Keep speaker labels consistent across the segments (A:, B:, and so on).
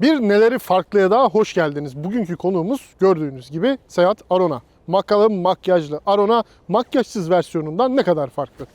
A: Bir neleri farklıya daha hoş geldiniz. Bugünkü konuğumuz gördüğünüz gibi Seat Arona. Bakalım makyajlı Arona makyajsız versiyonundan ne kadar farklı?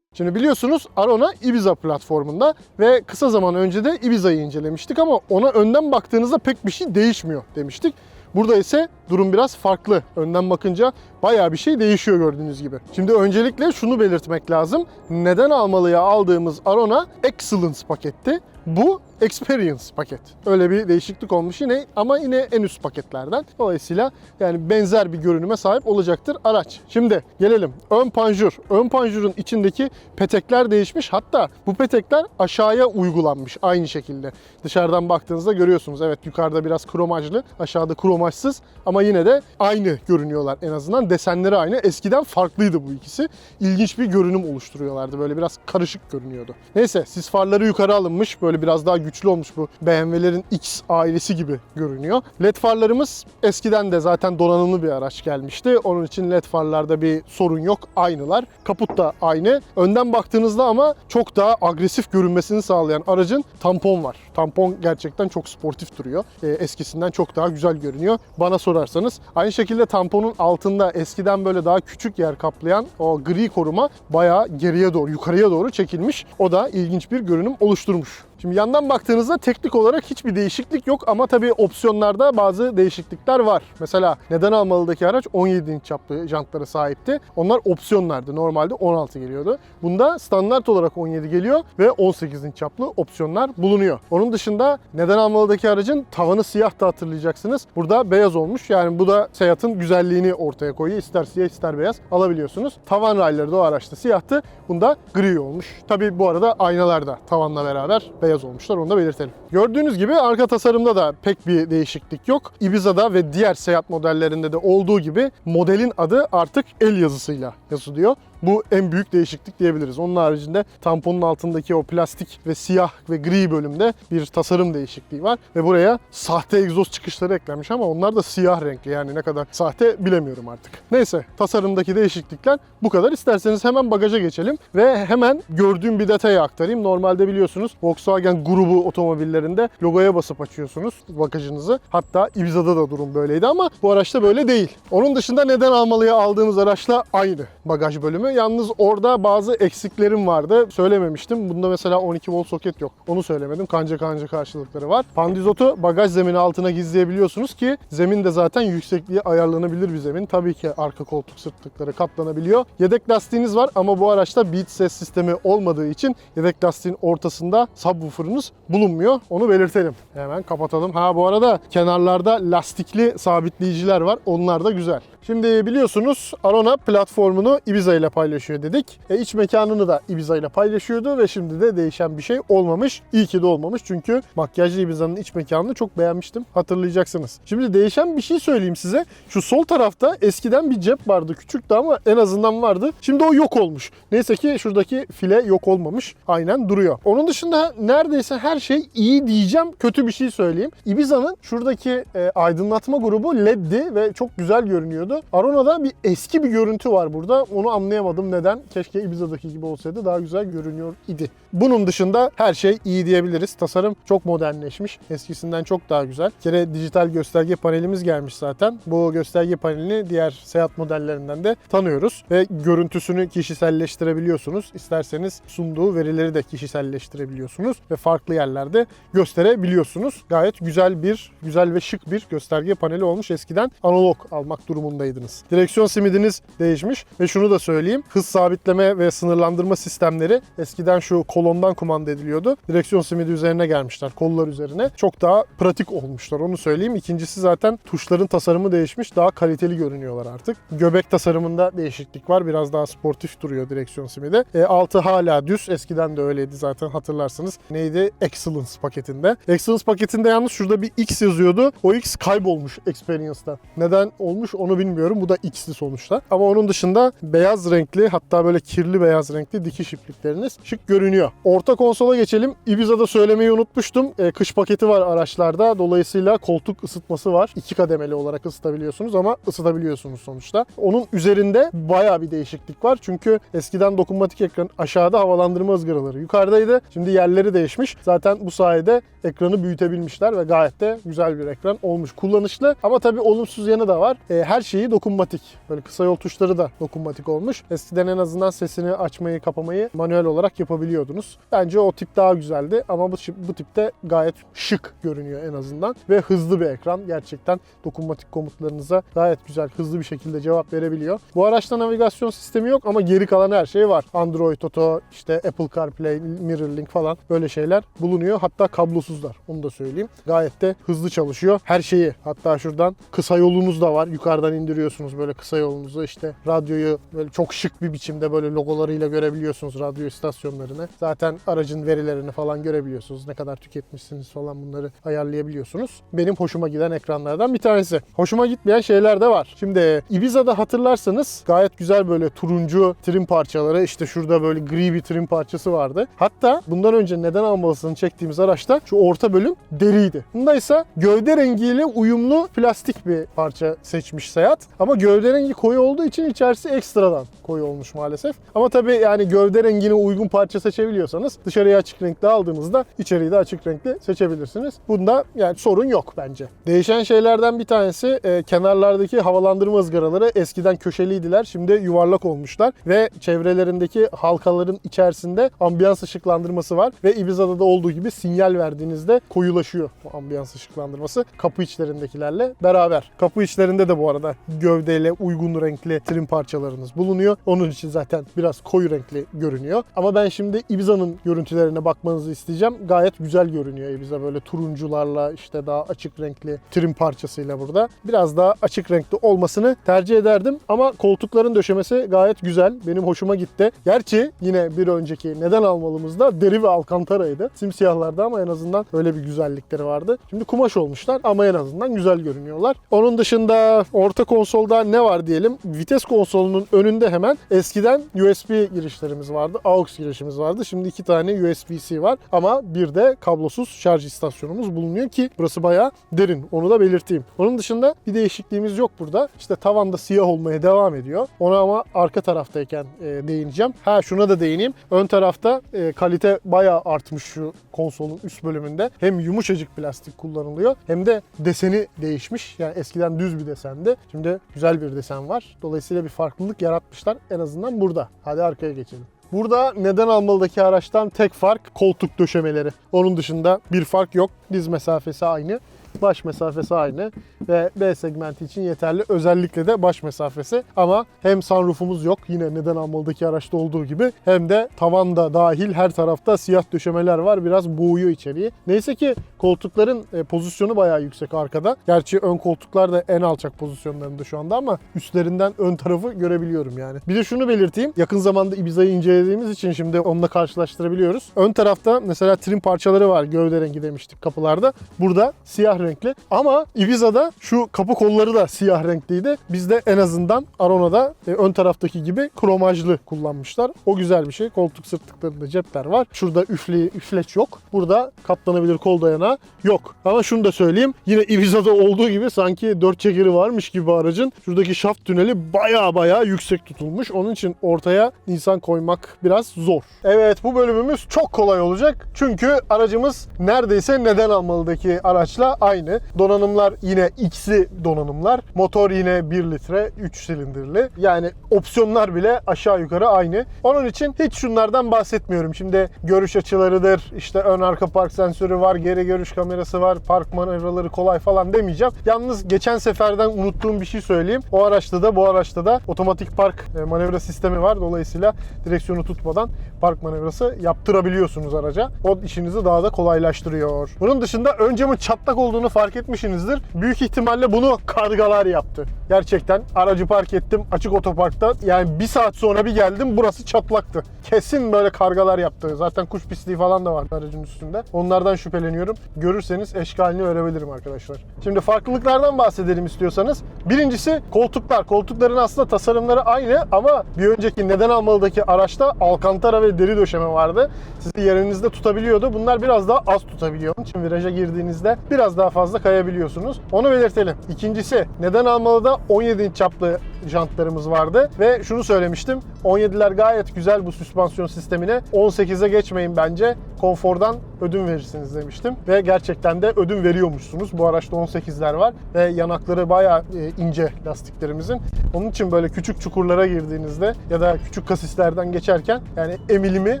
A: Şimdi biliyorsunuz Arona Ibiza platformunda ve kısa zaman önce de Ibiza'yı incelemiştik ama ona önden baktığınızda pek bir şey değişmiyor demiştik. Burada ise durum biraz farklı. Önden bakınca bayağı bir şey değişiyor gördüğünüz gibi. Şimdi öncelikle şunu belirtmek lazım. Neden almalıya aldığımız Arona Excellence paketti. Bu Experience paket. Öyle bir değişiklik olmuş yine ama yine en üst paketlerden. Dolayısıyla yani benzer bir görünüme sahip olacaktır araç. Şimdi gelelim ön panjur. Ön panjurun içindeki petekler değişmiş. Hatta bu petekler aşağıya uygulanmış aynı şekilde. Dışarıdan baktığınızda görüyorsunuz. Evet yukarıda biraz kromajlı, aşağıda kromajsız ama yine de aynı görünüyorlar en azından. Desenleri aynı. Eskiden farklıydı bu ikisi. İlginç bir görünüm oluşturuyorlardı. Böyle biraz karışık görünüyordu. Neyse sis farları yukarı alınmış. Böyle biraz daha güçlü olmuş bu BMW'lerin X ailesi gibi görünüyor. LED farlarımız eskiden de zaten donanımlı bir araç gelmişti. Onun için LED farlarda bir sorun yok. Aynılar. Kaput da aynı. Önden baktığınızda ama çok daha agresif görünmesini sağlayan aracın tampon var. Tampon gerçekten çok sportif duruyor. Ee, eskisinden çok daha güzel görünüyor. Bana sorarsanız. Aynı şekilde tamponun altında eskiden böyle daha küçük yer kaplayan o gri koruma bayağı geriye doğru, yukarıya doğru çekilmiş. O da ilginç bir görünüm oluşturmuş. Şimdi yandan baktığınızda teknik olarak hiçbir değişiklik yok ama tabii opsiyonlarda bazı değişiklikler var. Mesela neden almalıdaki araç 17 inç çaplı jantlara sahipti. Onlar opsiyonlardı. Normalde 16 geliyordu. Bunda standart olarak 17 geliyor ve 18 inç çaplı opsiyonlar bulunuyor. Onun dışında neden almalıdaki aracın tavanı siyah da hatırlayacaksınız. Burada beyaz olmuş. Yani bu da Seat'ın güzelliğini ortaya koyuyor. İster siyah ister beyaz alabiliyorsunuz. Tavan rayları da o araçta siyahtı. Bunda gri olmuş. Tabii bu arada aynalar da tavanla beraber beyaz olmuşlar. Onu da belirtelim. Gördüğünüz gibi arka tasarımda da pek bir değişiklik yok. Ibiza'da ve diğer Seat modellerinde de olduğu gibi modelin adı artık el yazısıyla yazılıyor. Bu en büyük değişiklik diyebiliriz. Onun haricinde tamponun altındaki o plastik ve siyah ve gri bölümde bir tasarım değişikliği var. Ve buraya sahte egzoz çıkışları eklenmiş ama onlar da siyah renkli. Yani ne kadar sahte bilemiyorum artık. Neyse tasarımdaki değişiklikler bu kadar. İsterseniz hemen bagaja geçelim ve hemen gördüğüm bir detayı aktarayım. Normalde biliyorsunuz Volkswagen grubu otomobillerinde logoya basıp açıyorsunuz bagajınızı. Hatta Ibiza'da da durum böyleydi ama bu araçta böyle değil. Onun dışında neden almalıya aldığımız araçla aynı bagaj bölümü. Yalnız orada bazı eksiklerim vardı. Söylememiştim. Bunda mesela 12 volt soket yok. Onu söylemedim. Kanca kanca karşılıkları var. Pandizotu bagaj zemini altına gizleyebiliyorsunuz ki zemin de zaten yüksekliği ayarlanabilir bir zemin. Tabii ki arka koltuk sırtlıkları katlanabiliyor. Yedek lastiğiniz var ama bu araçta Beat ses sistemi olmadığı için yedek lastiğin ortasında subwoofer'ınız bulunmuyor. Onu belirtelim. Hemen kapatalım. Ha bu arada kenarlarda lastikli sabitleyiciler var. Onlar da güzel. Şimdi biliyorsunuz Arona platformunu Ibiza ile paylaşıyor dedik. E, iç mekanını da Ibiza ile paylaşıyordu ve şimdi de değişen bir şey olmamış. İyi ki de olmamış çünkü makyajlı Ibiza'nın iç mekanını çok beğenmiştim. Hatırlayacaksınız. Şimdi değişen bir şey söyleyeyim size. Şu sol tarafta eskiden bir cep vardı. Küçüktü ama en azından vardı. Şimdi o yok olmuş. Neyse ki şuradaki file yok olmamış. Aynen duruyor. Onun dışında neredeyse her şey iyi diyeceğim. Kötü bir şey söyleyeyim. Ibiza'nın şuradaki e, aydınlatma grubu LED'di ve çok güzel görünüyordu. Arona'da bir eski bir görüntü var burada. Onu anlayamadım neden. Keşke Ibiza'daki gibi olsaydı daha güzel görünüyor idi. Bunun dışında her şey iyi diyebiliriz. Tasarım çok modernleşmiş. Eskisinden çok daha güzel. Bir kere dijital gösterge panelimiz gelmiş zaten. Bu gösterge panelini diğer Seat modellerinden de tanıyoruz. Ve görüntüsünü kişiselleştirebiliyorsunuz. İsterseniz sunduğu verileri de kişiselleştirebiliyorsunuz. Ve farklı yerlerde gösterebiliyorsunuz. Gayet güzel bir, güzel ve şık bir gösterge paneli olmuş. Eskiden analog almak durumundaydınız. Direksiyon simidiniz değişmiş ve şunu da söyleyeyim. Hız sabitleme ve sınırlandırma sistemleri eskiden şu kolondan kumanda ediliyordu. Direksiyon simidi üzerine gelmişler, kollar üzerine. Çok daha pratik olmuşlar onu söyleyeyim. İkincisi zaten tuşların tasarımı değişmiş. Daha kaliteli görünüyorlar artık. Göbek tasarımında değişiklik var. Biraz daha sportif duruyor direksiyon simidi. E, altı hala düz. Eskiden de öyleydi zaten hatırlarsınız. Neydi? Excellence paketinde. Excellence paketinde yalnız şurada bir X yazıyordu. O X kaybolmuş Experience'da. Neden olmuş onu bilmiyorum. Bu da X'li sonuçta. Ama onun dışında beyaz renkli hatta böyle kirli beyaz renkli dikiş iplikleriniz şık görünüyor. Orta konsola geçelim. Ibiza'da söylemeyi unutmuştum. E, kış paketi var araçlarda. Dolayısıyla koltuk ısıtması var. İki kademeli olarak ısıtabiliyorsunuz ama ısıtabiliyorsunuz sonuçta. Onun üzerinde bayağı bir değişiklik var. Çünkü eskiden dokunmatik ekran aşağıda havalandırma ızgaraları yukarıdaydı. Şimdi yerleri değişmiş. Zaten bu sayede ekranı büyütebilmişler ve gayet de güzel bir ekran olmuş. Kullanışlı ama tabii olumsuz yanı da var. E, her şeyi dokunmatik. Böyle kısa yol tuşları da dokunmatik olmuş. Eskiden en azından sesini açmayı, kapamayı manuel olarak yapabiliyordunuz. Bence o tip daha güzeldi ama bu, bu tipte gayet şık görünüyor en azından ve hızlı bir ekran. Gerçekten dokunmatik komutlarınıza gayet güzel, hızlı bir şekilde cevap verebiliyor. Bu araçta navigasyon sistemi yok ama geri kalan her şey var. Android Auto, işte Apple CarPlay, MirrorLink falan böyle şeyler bulunuyor. Hatta kablosuzlar. Onu da söyleyeyim. Gayet de hızlı çalışıyor. Her şeyi. Hatta şuradan kısa yolunuz da var. Yukarıdan indiriyorsunuz böyle kısa yolunuzu. İşte radyoyu böyle çok şık bir biçimde böyle logolarıyla görebiliyorsunuz radyo istasyonlarını. Zaten aracın verilerini falan görebiliyorsunuz. Ne kadar tüketmişsiniz falan bunları ayarlayabiliyorsunuz. Benim hoşuma giden ekranlardan bir tanesi. Hoşuma gitmeyen şeyler de var. Şimdi Ibiza'da hatırlarsanız gayet güzel böyle turuncu trim parçaları işte şurada böyle gri bir trim parçası vardı. Hatta bundan önce neden almalısını çektiğimiz araçta şu orta bölüm deriydi. Bunda ise gövde rengiyle uyumlu plastik bir parça seçmiş Seat. Ama gövde rengi koyu olduğu için içerisi ekstradan koyu olmuş maalesef. Ama tabii yani gövde rengine uygun parça seçebiliyorsanız dışarıya açık renkli aldığınızda içeriği de açık renkli seçebilirsiniz. Bunda yani sorun yok bence. Değişen şeylerden bir tanesi e, kenarlardaki havalandırma ızgaraları eskiden köşeliydiler. Şimdi yuvarlak olmuşlar ve çevrelerindeki halkaların içerisinde ambiyans ışıklandırması var ve Ibiza'da da olduğu gibi sinyal verdiğinizde koyulaşıyor bu ambiyans ışıklandırması kapı içlerindekilerle beraber. Kapı içlerinde de bu arada gövdeyle uygun renkli trim parçalarınız bulunuyor. Onun için zaten biraz koyu renkli görünüyor. Ama ben şimdi Ibiza'nın görüntülerine bakmanızı isteyeceğim. Gayet güzel görünüyor Ibiza böyle turuncularla işte daha açık renkli trim parçasıyla burada. Biraz daha açık renkli olmasını tercih ederdim ama koltukların döşemesi gayet güzel. Benim hoşuma gitti. Gerçi yine bir önceki neden almalımızda deri ve alkantaraydı. Simsiyahlardı ama en azından öyle bir güzellikleri vardı. Şimdi kumaş olmuşlar ama en azından güzel görünüyorlar. Onun dışında orta konsolda ne var diyelim? Vites konsolunun önünde hemen eskiden USB girişlerimiz vardı. AUX girişimiz vardı. Şimdi iki tane USB-C var ama bir de kablosuz şarj istasyonumuz bulunuyor ki burası bayağı derin. Onu da belirteyim. Onun dışında bir değişikliğimiz yok burada. İşte tavanda siyah olmaya devam ediyor. Ona ama arka taraftayken e, değineceğim. Ha şuna da değineyim. Ön tarafta e, kalite bayağı artmış şu konsolun üst bölümünde. Hem yumuşacık plastik kullanılıyor hem de deseni değişmiş. Yani eskiden düz bir desendi. Şimdi güzel bir desen var. Dolayısıyla bir farklılık yaratmışlar en azından burada. Hadi arkaya geçelim. Burada neden almalıdaki araçtan tek fark koltuk döşemeleri. Onun dışında bir fark yok. Diz mesafesi aynı. Baş mesafesi aynı ve B segmenti için yeterli. Özellikle de baş mesafesi. Ama hem sunroofumuz yok yine neden almalıdaki araçta olduğu gibi hem de tavanda dahil her tarafta siyah döşemeler var. Biraz boğuyor içeriği. Neyse ki koltukların e, pozisyonu bayağı yüksek arkada. Gerçi ön koltuklar da en alçak pozisyonlarında şu anda ama üstlerinden ön tarafı görebiliyorum yani. Bir de şunu belirteyim. Yakın zamanda Ibiza'yı incelediğimiz için şimdi onunla karşılaştırabiliyoruz. Ön tarafta mesela trim parçaları var. Gövde rengi demiştik kapılarda. Burada siyah renkli. Ama Ibiza'da şu kapı kolları da siyah renkliydi. Bizde en azından Arona'da e, ön taraftaki gibi kromajlı kullanmışlar. O güzel bir şey. Koltuk sırtlıklarında cepler var. Şurada üfle, üfleç yok. Burada katlanabilir kol dayanağı yok. Ama şunu da söyleyeyim. Yine Ibiza'da olduğu gibi sanki dört çekeri varmış gibi aracın. Şuradaki şaft tüneli baya baya yüksek tutulmuş. Onun için ortaya insan koymak biraz zor. Evet bu bölümümüz çok kolay olacak. Çünkü aracımız neredeyse neden almalıdaki araçla aynı. Donanımlar yine X'li donanımlar. Motor yine 1 litre 3 silindirli. Yani opsiyonlar bile aşağı yukarı aynı. Onun için hiç şunlardan bahsetmiyorum. Şimdi görüş açılarıdır, işte ön arka park sensörü var, geri görüş kamerası var, park manevraları kolay falan demeyeceğim. Yalnız geçen seferden unuttuğum bir şey söyleyeyim. O araçta da bu araçta da otomatik park e, manevra sistemi var. Dolayısıyla direksiyonu tutmadan park manevrası yaptırabiliyorsunuz araca. O işinizi daha da kolaylaştırıyor. Bunun dışında ön camın çatlak olduğunu fark etmişsinizdir. Büyük ihtimalle bunu kargalar yaptı. Gerçekten aracı park ettim açık otoparkta. Yani bir saat sonra bir geldim burası çatlaktı. Kesin böyle kargalar yaptı. Zaten kuş pisliği falan da vardı aracın üstünde. Onlardan şüpheleniyorum. Görürseniz eşkalini örebilirim arkadaşlar. Şimdi farklılıklardan bahsedelim istiyorsanız. Birincisi koltuklar. Koltukların aslında tasarımları aynı ama bir önceki neden almalıdaki araçta alkantara ve deri döşeme vardı. Sizi yerinizde tutabiliyordu. Bunlar biraz daha az tutabiliyor. Onun için viraja girdiğinizde biraz daha fazla kayabiliyorsunuz. Onu belirtelim. İkincisi neden almalıda 17 inç çaplı jantlarımız vardı ve şunu söylemiştim. 17'ler gayet güzel bu süspansiyon sistemine. 18'e geçmeyin bence. Konfordan ödün verirsiniz demiştim. Ve gerçekten de ödün veriyormuşsunuz. Bu araçta 18'ler var ve yanakları bayağı e, ince lastiklerimizin. Onun için böyle küçük çukurlara girdiğinizde ya da küçük kasislerden geçerken yani emilimi,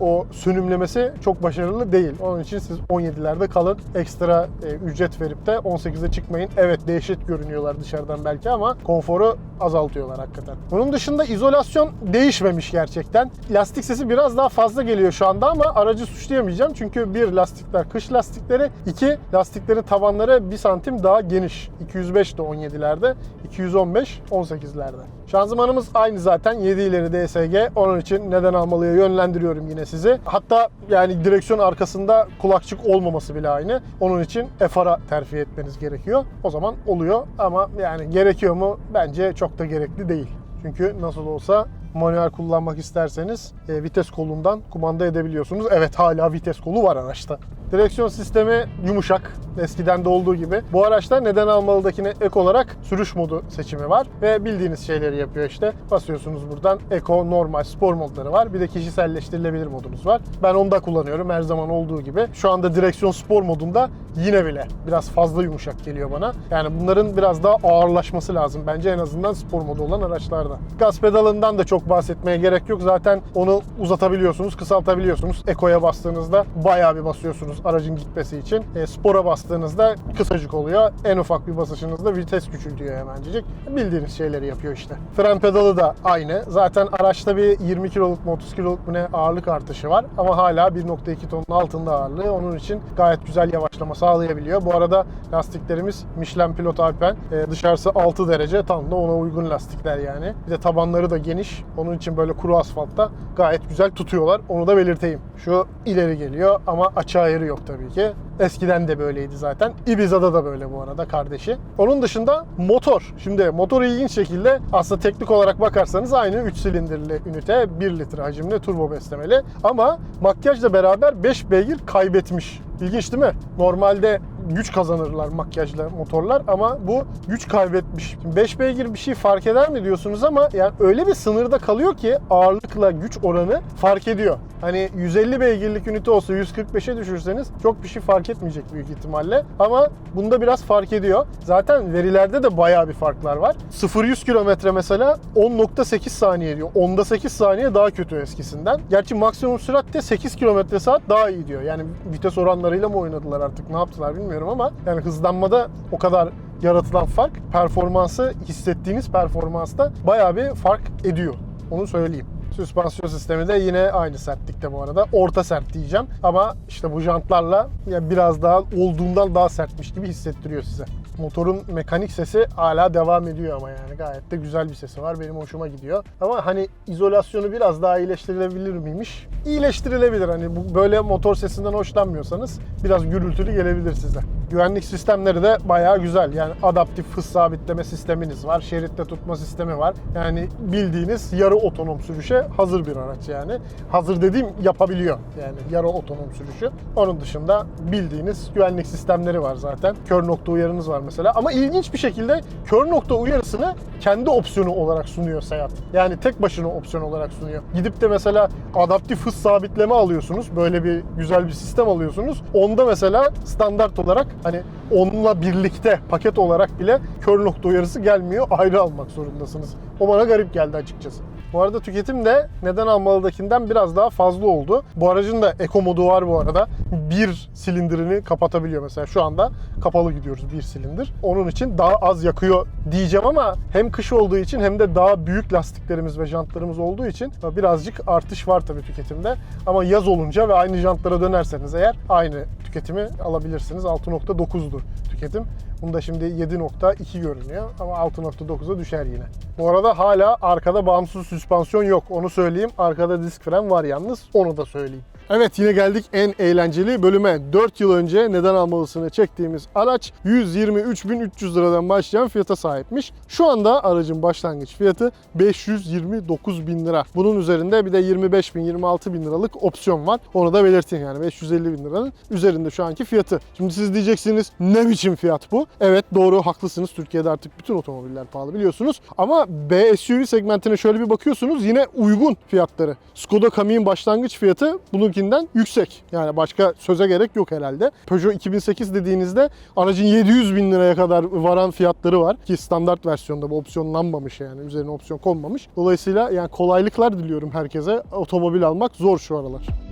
A: o sönümlemesi çok başarılı değil. Onun için siz 17'lerde kalın. Ekstra e, ücret verip de 18'e çıkmayın. Evet dehşet görünüyorlar dışarıdan belki ama konforu azaltıyorlar hakikaten. Bunun dışında izolasyon değişmemiş gerçekten. Lastik sesi biraz daha fazla geliyor şu anda ama aracı suçlayamayacağım. Çünkü bir lastikler kış lastikleri, iki lastiklerin tavanları 1 santim daha geniş. 205 de 17'lerde, 215 18'lerde. Şanzımanımız aynı zaten 7 ileri DSG. Onun için neden almalıya yönlendiriyorum yine sizi. Hatta yani direksiyon arkasında kulakçık olmaması bile aynı. Onun için FR'a terfi etmeniz gerekiyor. O zaman oluyor ama yani gerekiyor mu? Bence çok da gerekli değil. Çünkü nasıl olsa manuel kullanmak isterseniz e, vites kolundan kumanda edebiliyorsunuz. Evet hala vites kolu var araçta. Direksiyon sistemi yumuşak. Eskiden de olduğu gibi. Bu araçta neden almalıdakine ek olarak sürüş modu seçimi var. Ve bildiğiniz şeyleri yapıyor işte. Basıyorsunuz buradan. Eco, normal, spor modları var. Bir de kişiselleştirilebilir modunuz var. Ben onu da kullanıyorum her zaman olduğu gibi. Şu anda direksiyon spor modunda yine bile biraz fazla yumuşak geliyor bana. Yani bunların biraz daha ağırlaşması lazım bence en azından spor modu olan araçlarda. Gaz pedalından da çok bahsetmeye gerek yok. Zaten onu uzatabiliyorsunuz, kısaltabiliyorsunuz. Eco'ya bastığınızda bayağı bir basıyorsunuz aracın gitmesi için. E, spora bastığınızda kısacık oluyor. En ufak bir basışınızda vites küçültüyor hemencik. Bildiğiniz şeyleri yapıyor işte. Fren pedalı da aynı. Zaten araçta bir 20 kiloluk mu 30 kiloluk mu ne ağırlık artışı var. Ama hala 1.2 tonun altında ağırlığı. Onun için gayet güzel yavaşlama sağlayabiliyor. Bu arada lastiklerimiz Michelin Pilot Alpen. E, dışarısı 6 derece. Tam da ona uygun lastikler yani. Bir de tabanları da geniş. Onun için böyle kuru asfaltta gayet güzel tutuyorlar. Onu da belirteyim. Şu ileri geliyor ama açı ayarı yok tabii ki. Eskiden de böyleydi zaten. Ibiza'da da böyle bu arada kardeşi. Onun dışında motor. Şimdi motor ilginç şekilde aslında teknik olarak bakarsanız aynı 3 silindirli ünite 1 litre hacimli turbo beslemeli. Ama makyajla beraber 5 beygir kaybetmiş. İlginç değil mi? Normalde güç kazanırlar makyajla motorlar ama bu güç kaybetmiş. 5 beygir bir şey fark eder mi diyorsunuz ama yani öyle bir sınırda kalıyor ki ağırlıkla güç oranı fark ediyor. Hani 150 beygirlik ünite olsa 145'e düşürseniz çok bir şey fark etmeyecek büyük ihtimalle. Ama bunda biraz fark ediyor. Zaten verilerde de bayağı bir farklar var. 0-100 kilometre mesela 10.8 saniye diyor. 10'da 8 saniye daha kötü eskisinden. Gerçi maksimum süratte 8 kilometre saat daha iyi diyor. Yani vites oranlarıyla mı oynadılar artık ne yaptılar bilmiyorum ama yani hızlanmada o kadar yaratılan fark performansı hissettiğiniz performansta bayağı bir fark ediyor. Onu söyleyeyim. Süspansiyon sistemi de yine aynı sertlikte bu arada. Orta sert diyeceğim. Ama işte bu jantlarla ya biraz daha olduğundan daha sertmiş gibi hissettiriyor size. Motorun mekanik sesi hala devam ediyor ama yani gayet de güzel bir sesi var. Benim hoşuma gidiyor. Ama hani izolasyonu biraz daha iyileştirilebilir miymiş? İyileştirilebilir. Hani bu böyle motor sesinden hoşlanmıyorsanız biraz gürültülü gelebilir size. Güvenlik sistemleri de bayağı güzel. Yani adaptif hız sabitleme sisteminiz var. Şeritte tutma sistemi var. Yani bildiğiniz yarı otonom sürüşe hazır bir araç yani. Hazır dediğim yapabiliyor. Yani yarı otonom sürüşü. Onun dışında bildiğiniz güvenlik sistemleri var zaten. Kör nokta uyarınız var mesela. Ama ilginç bir şekilde kör nokta uyarısını kendi opsiyonu olarak sunuyor Seat. Yani tek başına opsiyon olarak sunuyor. Gidip de mesela adaptif hız sabitleme alıyorsunuz. Böyle bir güzel bir sistem alıyorsunuz. Onda mesela standart olarak hani onunla birlikte paket olarak bile kör nokta uyarısı gelmiyor. Ayrı almak zorundasınız. O bana garip geldi açıkçası. Bu arada tüketim de neden almalıdakinden biraz daha fazla oldu. Bu aracın da eko modu var bu arada. Bir silindirini kapatabiliyor mesela. Şu anda kapalı gidiyoruz bir silindir. Onun için daha az yakıyor diyeceğim ama hem kış olduğu için hem de daha büyük lastiklerimiz ve jantlarımız olduğu için birazcık artış var tabii tüketimde. Ama yaz olunca ve aynı jantlara dönerseniz eğer aynı tüketimi alabilirsiniz. 6.9'dur tüketim. Bunda şimdi 7.2 görünüyor ama 6.9'a düşer yine. Bu arada hala arkada bağımsız süspansiyon yok. Onu söyleyeyim. Arkada disk fren var yalnız. Onu da söyleyeyim. Evet yine geldik en eğlenceli bölüme. 4 yıl önce neden almalısını çektiğimiz araç 123.300 liradan başlayan fiyata sahipmiş. Şu anda aracın başlangıç fiyatı 529.000 lira. Bunun üzerinde bir de 25.000 26.000 liralık opsiyon var. Onu da belirteyim yani 550 bin liranın üzerinde şu anki fiyatı. Şimdi siz diyeceksiniz ne biçim fiyat bu? Evet doğru haklısınız. Türkiye'de artık bütün otomobiller pahalı biliyorsunuz. Ama B SUV segmentine şöyle bir bakıyorsunuz yine uygun fiyatları. Skoda Kami'nin başlangıç fiyatı bununkinden yüksek. Yani başka söze gerek yok herhalde. Peugeot 2008 dediğinizde aracın 700 bin liraya kadar varan fiyatları var. Ki standart versiyonda bu opsiyonlanmamış yani. Üzerine opsiyon konmamış. Dolayısıyla yani kolaylıklar diliyorum herkese. Otomobil almak zor şu aralar.